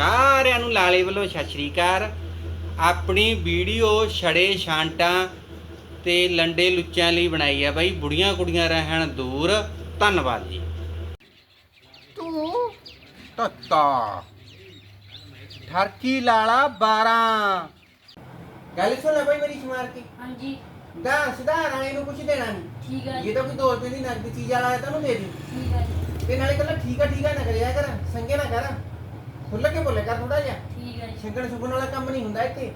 ਸਾਰਿਆਂ ਨੂੰ ਲਾਲੇ ਵੱਲੋਂ ਸਤਿ ਸ਼੍ਰੀ ਅਕਾਲ। ਆਪਣੀ ਵੀਡੀਓ ਛੜੇ ਛਾਂਟਾਂ ਤੇ ਲੰਡੇ ਲੁੱਚਾਂ ਲਈ ਬਣਾਈ ਆ ਬਾਈ। ਬੁੜੀਆਂ ਕੁੜੀਆਂ ਰਹਿਣ ਦੂਰ। ਧੰਨਵਾਦ ਜੀ। ਤੂੰ? ਤੱਤਾ। ਠਰਕੀ ਲਾਲਾ 12 ਗੱਲ ਸੁਣ ਲੈ ਬਾਈ ਮੇਰੀ ਸਮਾਰ ਕੇ ਹਾਂਜੀ। ਦਾ ਸਿਧਾਰ ਵਾਲੇ ਨੂੰ ਕੁਝ ਦੇਣਾ ਨਹੀਂ। ਠੀਕ ਹੈ ਇਹ ਤਾਂ ਕੋਈ 2 ਰੁਪਏ ਦੀ ਨਕਦੀ ਚੀਜ਼ ਵਾਲਾ ਹੈ ਤਾਂ ਉਹਨੂੰ ਦੇ ਦੀ। ਠੀਕ ਹੈ ਜੀ, ਤੇ ਨਾਲੇ ਕੱਲਾ ਠੀਕ ਆ ਠੀਕ ਆ ਨਾ ਕਰਿਆ ਕਰ ਸੰਗੇ ਨਾ ਕਰ। ਖੁੱਲ ਕੇ ਬੋਲੇ ਕਰ ਥੋੜਾ ਜਿਹਾ। ਠੀਕ ਹੈ ਜੀ, ਛੰਗਣ ਸੁਗਣ ਵਾਲਾ ਕੰਮ ਨਹੀਂ ਹੁੰਦਾ ਇੱਥੇ।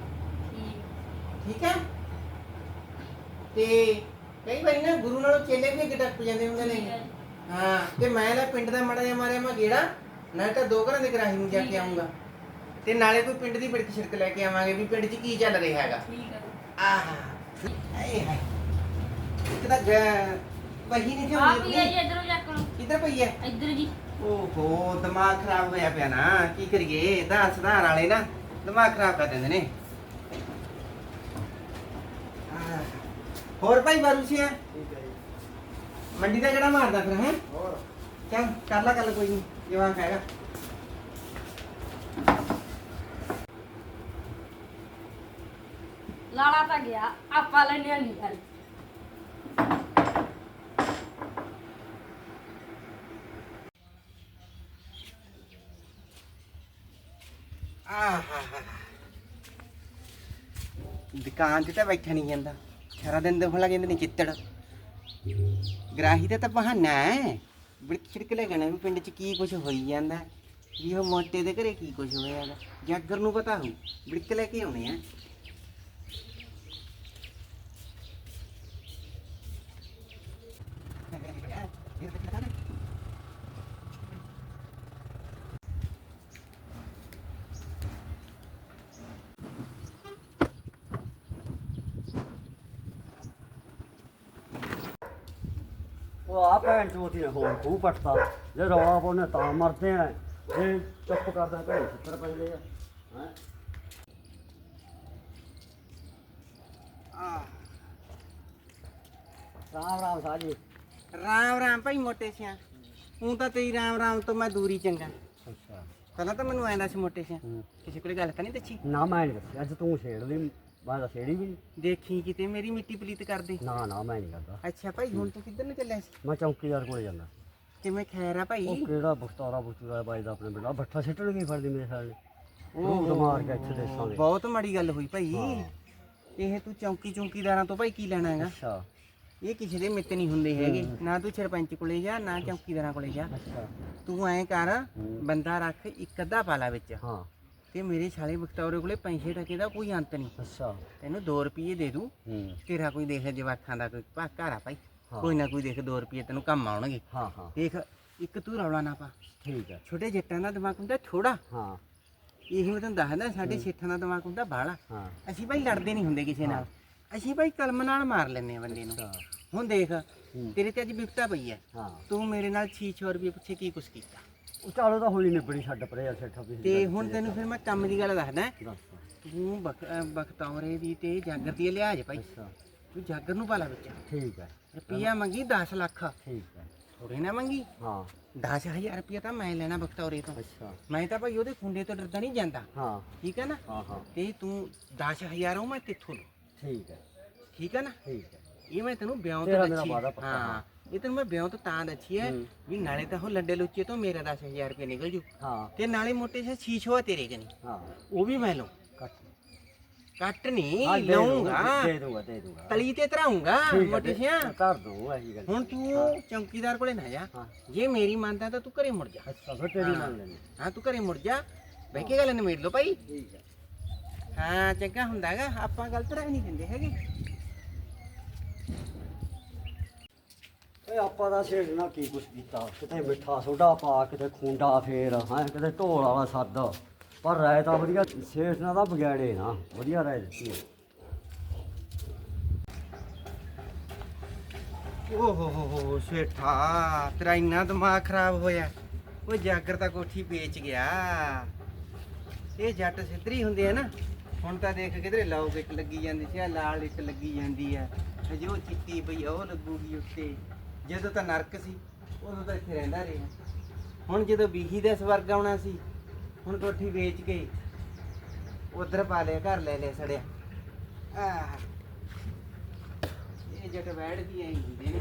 ਠੀਕ। ਠੀਕ ਹੈ? ਤੇ ਕਈ ਵਾਰੀ ਨਾ ਗੁਰੂ ਨਾਲੋਂ ਚੇਲੇ ਵੀ ਅੱਗੇ ਟੱਪ ਜਾਂਦੇ ਹੁੰਦੇ ਠੀਕ ਨੇ ਹੈ ਹਾਂ ਤੇ ਮੈਂ ਨਾ ਪਿੰਡ ਦਾ ਮੜਾ ਜਿਹਾ ਮਾਰਿਆ ਮੈਂ ਗੇੜਾ ਨਾਲੇ ਤਾਂ ਦੋ ਘਰਾਂ ਦੇ ਗਰਾਹੀ ਨੂੰ ਜਾ ਕੇ ਆਉਂਗਾ ਤੇ ਨਾਲੇ ਕੋਈ ਪਿੰਡ ਦੀ ਬਿੜਕ ਛਿੜਕ ਲੈ ਕੇ ਆਵਾਂਗੇ ਵੀ ਪਿੰਡ 'ਚ ਕੀ ਚੱਲ ਰਿਹਾ ਹੈਗਾ। ਠੀਕ ਹੈ ਆਹਾ ਹਾਏ ਹਾਏ। ਇੱਕ ਤਾਂ ਗ- ਪਹੀ ਨਹੀਂ ਆ ਤੇ ਵੀ ਹੈ ਜੀ ਇਧਰੋਂ ਕਿੱਧਰ ਪਈ ਹੈ ਇੱਧਰ ਜੀ। ਓਹੋ ਦਿਮਾਗ ਖਰਾਬ ਹੋਇਆ ਪਿਆ ਨਾ। ਕੀ ਕਰੀਏ? ਦਾ ਸੁਧਾਰ ਵਾਲੇ ਨਾ ਦਿਮਾਗ ਖਰਾਬ ਕਰ ਦਿੰਦੇ ਨੇ। ਆਹ, ਹੋਰ ਭਾਈ ਬਾਰੂਸੀਆ ਮੰਡੀ ਦਾ ਕਿਹੜਾ ਮਾਰਦਾ ਫਿਰ ਹੈ? ਹੋਰ। ਚੱਲ ਕਰ ਲਾ ਗੱਲ ਕੋਈ ਨਹੀਂ ਜਵਾਨ ਹੈਗਾ। ਲਾਲਾ ਤਾਂ ਗਿਆ ਆਪਾਂ ਲੈਣੇ ਨਹੀਂ ਗੱਲ। ਦੁਕਾਨ ਤੇ ਤਾਂ ਬੈਠਾ ਨਹੀਂ ਜਾਂਦਾ। ਸਾਰਾ ਦਿਨ ਦੁਖਣ ਲੱਗ ਜਾਂਦੇ ਨੇ ਚਿੱਤੜ। ਗਰਾਹੀ ਦਾ ਤਾਂ ਬਹਾਨਾ ਹੈ। ਬਿੜਕ ਛਿੜਕ ਲੈ ਗਣਾ ਵੀ ਪਿੰਡ 'ਚ ਕੀ ਕੁਝ ਹੋਈ ਜਾਂਦਾ। ਵੀ ਉਹ ਮੋਟੇ ਦੇ ਘਰੇ ਕੀ ਕੁਝ ਹੋਇਆ ਹੈਗਾ ਜਾਗਰ ਨੂੰ ਪਤਾ ਹੋਊ। ਬਿੜਕ ਲੈ ਕੇ ਆਉਣੇ ਆ। ਉਹ ਆ ਭੈਣ ਚੋਤੀ ਨੇ ਹੋਰ ਖੂਹ ਪੱਟਦਾ। ਜੇ ਰੌਲਾ ਪਾਉਣੇ ਤਾਂ ਮਰਦੇ ਆ। ਜੇ ਚੁੱਪ ਕਰਦਾ ਘਰੇ ਛਿੱਤਰ ਪੈਂਦੇ ਆ। ਹੈਂ? ਰਾਮ ਰਾਮ ਸਾਜੀ। ਰਾਮ ਰਾਮ ਭਾਈ ਮੋਟੇ ਸਿਆ। ਹੂੰ ਤਾਂ ਤੇਰੀ ਰਾਮ ਰਾਮ ਤੋਂ ਮੈਂ ਦੂਰੀ ਚੰਗਾ। ਅੱਛਾ। ਪਹਿਲਾਂ ਤਾਂ ਮੈਨੂੰ ਐਂਦਾ ਸੀ ਮੋਟੇ ਸਿਆ। ਕਿਸੇ ਕੋਲੇ ਗੱਲ ਤਾਂ ਨਹੀਂ ਦੱਸੀ? ਨਾ ਮੈਂ ਨਹੀਂ ਅੱਜ ਤੂੰ ਛੇੜ ਲਈ। ਮੈਂ ਤਾਂ ਛੇੜੀ ਵੀ। ਦੇਖੀ ਕਿਤੇ ਮੇਰੀ ਮਿੱਟੀ ਪਲੀਤ ਕਰਦੇ। ਨਾ ਨਾ ਮੈਂ ਨਹੀਂ ਕਰਦਾ। ਅੱਛਾ ਭਾਈ ਹੁਣ ਤੂੰ ਕਿੱਧਰ ਨੂੰ ਚੱਲਿਆ ਸੀ? ਮੈਂ ਚੌਕੀਦਾਰ ਕੋਲੇ ਜਾਂਦਾ। ਕਿਵੇਂ ਖੈਰ ਆ ਭਾਈ? ਉਹ ਕਿਹੜਾ ਬਖਤਾਰਾ ਬਖਤੂਰਾ ਬਾਈ ਦਾ ਆਪਣੇ ਬਿਲਾ ਭੱਠਾ ਸਿੱਟਣ ਗਈ ਫੜਦੀ ਮੇਰੇ ਸਾਲ ਨੇ ਉਹ ਮਾਰ ਕੇ ਇੱਥੇ ਦੇਸਾਂਗੇ ਬਹੁਤ ਮਾੜੀ ਗੱਲ ਹੋਈ ਭਾਈ। ਇਹ ਤੂੰ ਚੌਂਕੀ ਚੌਂਕੀਦਾਰਾਂ ਤੋਂ ਭਾਈ ਕੀ ਲੈਣਾ ਹੈਗਾ? ਅੱਛਾ। ਇਹ ਕਿਸੇ ਦੇ ਮਿੱਤ ਨਹੀਂ ਹੁੰਦੇ ਹੈਗੇ। ਨਾ ਤੂੰ ਸਰਪੰਚ ਕੋਲੇ ਜਾ ਨਾ ਚੌਕੀਦਾਰਾਂ ਕੋਲੇ ਜਾ। ਅੱਛਾ। ਤੂੰ ਐਂ ਕਰ। ਬੰਦਾ ਰੱਖ ਇੱਕ ਅੱਧਾ ਪਾਲਾ ਵਿੱਚ। ਹਾਂ। ਤੇ ਮੇਰੇ ਸਾਲੇ ਬਖਤੌਰੇ ਕੋਲੇ ਪੈਸੇ ਟਕੇ ਦਾ ਕੋਈ ਅੰਤ ਨਹੀਂ। ਅੱਛਾ। ਤੈਨੂੰ 2 ਰੁਪਏ ਦੇ ਦੂ। ਹੂੰ। ਤੇਰਾ ਕੋਈ ਦੇਖ ਜਵਾਖਾਂ ਦਾ ਕੋਈ ਘਰ ਆ ਭਾਈ। ਕੋਈ ਨਾ ਕੋਈ ਦੇਖ 2 ਰੁਪਏ ਤੈਨੂੰ ਕੰਮ ਆਉਣਗੇ। ਹਾਂ ਹਾਂ। ਦੇਖ ਇੱਕ ਤੂੰ ਰੌਲਾ ਨਾ ਪਾ। ਠੀਕ ਹੈ ਛੋਟੇ ਜੱਟਾਂ ਦਾ ਦਿਮਾਗ ਹੁੰਦਾ ਥੋੜਾ ਹਾਂ। ਇਹੀ ਮੈਂ ਤੈਨੂੰ ਦੱਸਦਾ ਸਾਡੇ ਸੇਠਾਂ ਦਾ ਦਿਮਾਗ ਹੁੰਦਾ ਬਾਹਲਾ। ਹਾਂ। ਅਸੀਂ ਭਾਈ ਲੜਦੇ ਨਹੀਂ ਹੁੰਦੇ ਕਿਸੇ ਨਾਲ। ਅਸੀਂ ਭਾਈ ਕਲਮ ਨਾਲ ਮਾਰ ਲੈਂਦੇ ਆ ਬੰਦੇ ਨੂੰ। ਹੁਣ ਦੇਖ। ਤੇਰੇ ਤੇ ਅੱਜ ਵਿਪਤਾ ਪਈ ਹੈ। ਤੂੰ ਮੇਰੇ ਨਾਲ 600 ਰੁਪਏ ਪਿੱਛੇ ਕੀ ਕੁਛ ਕੀਤਾ। ਉਹ ਚਾਲੋ ਤਾਂ ਹੋਲੀ ਨਿਬੜੀ ਛੱਡ ਪਰੇ ਆ ਸੇਠਾ ਵੀ ਤੇ ਹੁਣ ਤੈਨੂੰ ਫਿਰ ਮੈਂ ਕੰਮ ਦੀ ਗੱਲ ਦੱਸਦਾ। ਦੱਸ ਤੂੰ। ਬਖ- ਅਹ ਬਖਤੌਰੇ ਦੀ ਤੇ ਜਾਗਰ ਦੀ ਲਿਹਾਜ਼ ਭਾਈ। ਅੱਛਾ। ਤੂੰ ਜਾਗਰ ਨੂੰ ਪਾਲਾ ਵਿੱਚ। ਠੀਕ ਹੈ। ਰੁਪਈਆ ਮੰਗੀ 10 ਲੱਖ। ਠੀਕ ਹੈ। ਥੋੜੇ ਨਾ ਮੰਗੀ। ਹਾਂ। 10000 ਰੁਪਈਆ ਤਾਂ ਮੈਂ ਲੈਣਾ ਬਖਤੌਰੇ ਤੋਂ। ਅੱਛਾ। ਮੈਂ ਤਾਂ ਭਾਈ ਉਹਦੇ ਖੁੰਡੇ ਤੋਂ ਡਰਦਾ ਨਹੀਂ ਜਾਂਦਾ। ਹਾਂ। ਠੀਕ ਹੈ ਨਾ? ਹਾਂ ਹਾਂ। ਤੇ ਤੂੰ 10000 ਉਹ ਮੈਂ ਤੇਥੋਂ ਲਊਂ, ਠੀਕ ਹੈ। ਠੀਕ ਹੈ ਨਾ? ਠੀਕ ਹੈ। ਇਹ ਮੈਂ ਤੈਨੂੰ ਵਿਆਹ ਤੇਰਾ ਤੋਂ ਮੇਰਾ ਪੱਕਾ, ਹਾਂ। ਇਹ ਤੈਨੂੰ ਮੈਂ ਵਿਆਹ ਤੋਂ ਤਾਂ ਦੱਸੀ ਹੈ। ਵੀ ਨਾਲੇ ਤਾਂ ਉਹ ਲੱਡੇ ਲੁੱਚੇ ਤੋਂ ਮੇਰਾ 10000 ਰੁਪਏ ਨਿਕਲ ਜੂ। ਹਾਂ। ਤੇ ਨਾਲੇ ਮੋਟੇ ਸੇ ਛੀਛੋ ਤੇਰੇ ਕਨੀ। ਹਾਂ। ਉਹ ਵੀ ਮੈਂ ਲਊਂ। ਕੱਟ। ਕੱਟ ਨਹੀਂ ਲਊਂਗਾ। ਦੇ ਦੂੰਗਾ ਦੇ ਦੂੰਗਾ ਤਲੀ ਤੇ ਤਰਾਉਂਗਾ ਮੋਟੇ ਸਿਆ ਕਰ ਦੋ ਇਹੀ ਗੱਲ। ਹੁਣ ਤੂੰ ਚੌਂਕੀਦਾਰ ਕੋਲੇ ਨਾ ਜਾ। ਜੇ ਮੇਰੀ ਮੰਨਦਾ ਤਾਂ ਤੂੰ ਘਰੇ ਮੁੜ ਜਾ। ਅੱਛਾ ਫਿਰ ਤੇਰੀ ਮੰਨ ਲੈਣੀ। ਹਾਂ ਤੂੰ ਘਰੇ ਮੁੜ ਜਾ। ਬਹਿ ਕੇ ਗੱਲ ਨਿਮੇੜ ਲਓ ਭਾਈ। ਠੀਕ ਹੈ। ਹਾਂ ਚੰਗਾ ਹੁੰਦਾਗਾ। ਆਪਾਂ ਗਲਤ ਰਾਹ ਨਹੀਂ ਦਿੰਦੇ ਹੈਗੇ। ਓਏ ਆਪਾਂ ਦਾ ਛੇੜਨਾ ਕੀ ਕੁਛ ਕੀਤਾ? ਕਿਤੇ ਮਿੱਠਾ ਸੋਡਾ ਪਾ ਕਿਤੇ ਖੁੰਡਾ ਫੇਰ ਹਾਂ ਕਿਤੇ ਢੋਲ ਵਾਲਾ ਸੱਦ। ਪਰ ਰਾਇ ਤਾਂ ਵਧੀਆ ਛੇੜਨਾ ਦਾ ਬਗਿਆੜੇ ਨਾ। ਵਧੀਆ ਰਾਇ ਦਿੱਤੀ ਹੈ। ਓ ਹੋ ਹੋ ਹੋ ਸੇਠਾ ਤੇਰਾ ਇੰਨਾ ਦਿਮਾਗ ਖਰਾਬ ਹੋਇਆ। ਉਹ ਜਾਗਰ ਤਾਂ ਕੋਠੀ ਵੇਚ ਗਿਆ। ਇਹ ਜੱਟ ਸਿੱਧਰੀ ਹੁੰਦੇ ਆ ਨਾ। ਹੁਣ ਤਾਂ ਦੇਖ ਕਿਧਰੇ ਲਾਓ ਇੱਕ ਲੱਗੀ ਜਾਂਦੀ ਸੀ ਆ ਲਾਲ ਇੱਕ ਲੱਗੀ ਜਾਂਦੀ ਆ। ਅਜੇ ਉਹ ਚਿੱਟੀ ਪਈ ਆ, ਉਹ ਲੱਗੂਗੀ ਉੱਤੇ। ਜਦੋਂ ਤਾਂ ਨਰਕ ਸੀ, ਉਦੋਂ ਤਾਂ ਇੱਥੇ ਰਹਿੰਦਾ ਰਿਹਾ। ਹੁਣ ਜਦੋਂ ਬੀਹੀ ਦਾ ਸਵਰਗ ਆਉਣਾ ਸੀ, ਹੁਣ ਕੋਠੀ ਵੇਚ ਕੇ ਉਧਰ ਪਾ ਲਿਆ, ਘਰ ਲੈ ਲਿਆ ਸੜਿਆ। ਆਹ, ਇਹ ਜੱਟ ਬੈਠ ਦੀ ਐਂ ਹੁੰਦੇ ਨੇ।